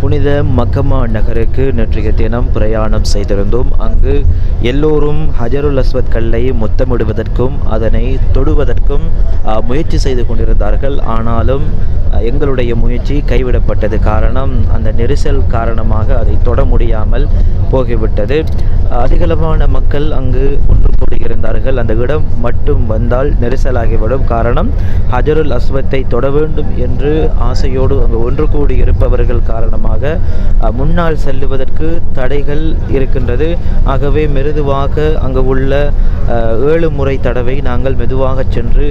புனித மக்கமா நகருக்கு நேற்றைய தினம் பிரயாணம் செய்திருந்தோம். அங்கு எல்லோரும் ஹஜருல் அஸ்வத் கல்லை முத்தமிடுவதற்கும் அதனை தொடுவதற்கும் முயற்சி செய்து கொண்டிருந்தார்கள். ஆனாலும் எங்களுடைய முயற்சி கைவிடப்பட்டது. காரணம் அந்த நெரிசல் காரணமாக அதை தொட முடியாமல் போகிவிட்டது. அதிகளவான மக்கள் அங்கு ஒன்று கூடியிருந்தார்கள். அந்த இடம் மட்டும் வந்தால் நெரிசலாகிவிடும். காரணம் ஹஜருல் அஸ்வத்தை தொட வேண்டும் என்று ஆசையோடு அங்கு ஒன்று கூடி இருப்பவர்கள் காரணமாக காரணமாக முன்னால் செல்லுவதற்கு தடைகள் இருக்கின்றது. ஆகவே மெதுவாக அங்கு உள்ள ஏழு முறை தடவை நாங்கள் மெதுவாக சென்று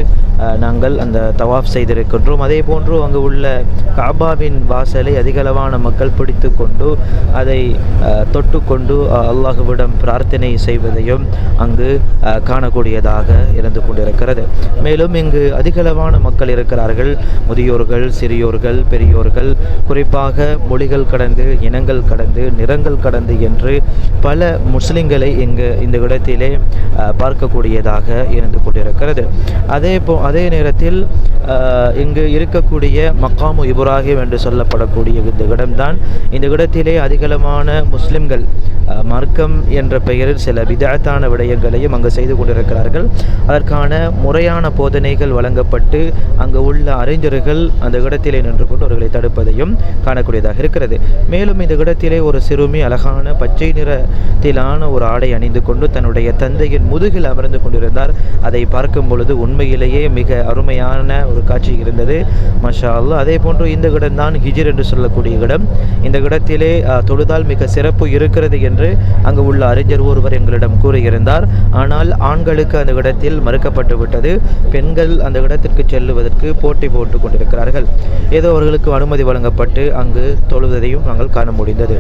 நாங்கள் அந்த தவாஃப் செய்திருக்கின்றோம். அதே போன்று அங்கு உள்ள காபாவின் வாசலை அதிகளவான மக்கள் பிடித்து கொண்டு அதை தொட்டுக்கொண்டு அல்லாஹுவிடம் பிரார்த்தனை செய்வதையும் அங்கு காணக்கூடியதாக இருந்து கொண்டிருக்கிறது. மேலும் இங்கு அதிகளவான மக்கள் இருக்கிறார்கள். முதியோர்கள் சிறியோர்கள் பெரியோர்கள் குறிப்பாக மொழி மொழிகள் கடந்து இனங்கள் கடந்து நிறங்கள் கடந்து என்று பல முஸ்லிம்களை இங்கு இந்த இடத்திலே பார்க்கக்கூடியதாக இருந்து கொண்டிருக்கிறது. அதே போ அதே நேரத்தில் இங்கு இருக்கக்கூடிய மக்காமு இப்ராஹிம் என்று சொல்லப்படக்கூடிய இந்த இடம்தான். இந்த இடத்திலே அதிகளமான முஸ்லிம்கள் மார்க்கம் என்ற பெயரில் சில விதத்தான விடயங்களையும் அங்கு செய்து கொண்டிருக்கிறார்கள். அதற்கான முறையான போதனைகள் வழங்கப்பட்டு அங்கு உள்ள அறிஞர்கள் அந்த இடத்திலே நின்று கொண்டு அவர்களை தடுப்பதையும் காணக்கூடியதாக இருக்கிறது. மேலும் இந்த இடத்திலே ஒரு சிறுமி அழகான பச்சை நிறத்திலான ஒரு ஆடை அணிந்து கொண்டு தன்னுடைய தந்தையின் முதுகில் அமர்ந்து கொண்டிருந்தார். அதை பார்க்கும் பொழுது உண்மையிலேயே மிக அருமையான ஒரு காட்சி இருந்தது. மஷா அல்லாஹ் அதே போன்று இந்த இடம்தான் ஹிஜிர் என்று சொல்லக்கூடிய இடம். இந்த இடத்திலே தொழுதால் மிக சிறப்பு இருக்கிறது என்று என்று அங்கு உள்ள அறிஞர் ஒருவர் எங்களிடம் கூறியிருந்தார். ஆனால் ஆண்களுக்கு அந்த இடத்தில் மறுக்கப்பட்டு விட்டது. பெண்கள் அந்த இடத்திற்கு செல்லுவதற்கு போட்டி போட்டு கொண்டிருக்கிறார்கள். ஏதோ அவர்களுக்கு அனுமதி வழங்கப்பட்டு அங்கு தொழுவதையும் நாங்கள் காண முடிந்தது.